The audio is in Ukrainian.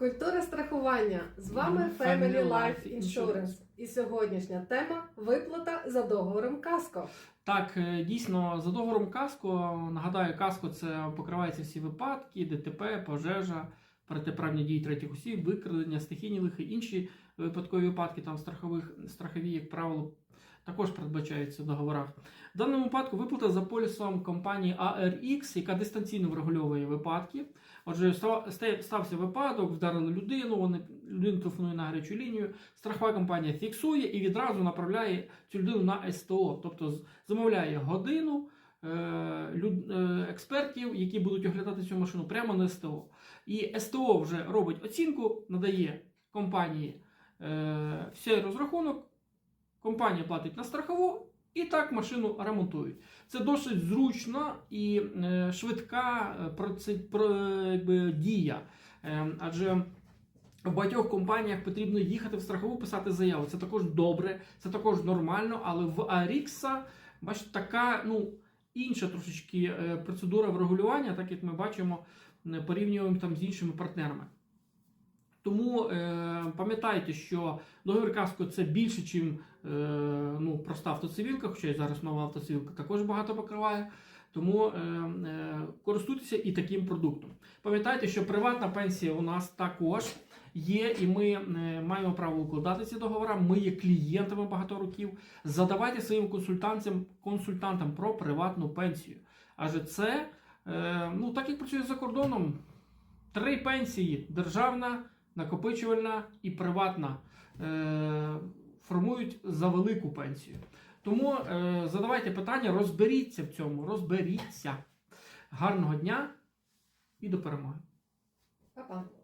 Культура страхування. З вами. Family Life. Insurance. І сьогоднішня тема виплата за договором Каско. Так, е, дійсно, за договором каско, нагадаю, каско це покривається всі випадки, ДТП, пожежа, протиправні дії третіх осіб, викрадення, стихійні лихи, інші випадкові випадки, там страхових, страхові, як правило, також передбачаються в договорах. В даному випадку виплата за полісом компанії ARX, яка дистанційно врегульовує випадки. Отже, стався випадок, вдарили людину, вони людина телефонує на гарячу лінію. Страхова компанія фіксує і відразу направляє цю людину на СТО, тобто замовляє годину е, е, експертів, які будуть оглядати цю машину прямо на СТО. І СТО вже робить оцінку, надає компанії е, всій розрахунок, компанія платить на страхову. І так машину ремонтують. Це досить зручна і е, швидка е, дія. Е, адже в багатьох компаніях потрібно їхати в страхову, писати заяву. Це також добре, це також нормально, але в Арікса, бачите, така ну, інша трошечки процедура врегулювання, так як ми бачимо, порівнюємо там з іншими партнерами. Тому е, пам'ятайте, що договір каско це більше, ніж е, ну, проста автоцивілка, хоча і зараз нова автоцивілка також багато покриває. Тому е, е, користуйтеся і таким продуктом. Пам'ятайте, що приватна пенсія у нас також є, і ми е, маємо право укладати ці договори. Ми є клієнтами багато років. Задавайте своїм консультантам, консультантам про приватну пенсію. Адже це, е, ну так як працює за кордоном, три пенсії: державна, накопичувальна і приватна. Е, формують за велику пенсію. Тому е, задавайте питання, розберіться в цьому, розберіться. Гарного дня і до перемоги! Па-па.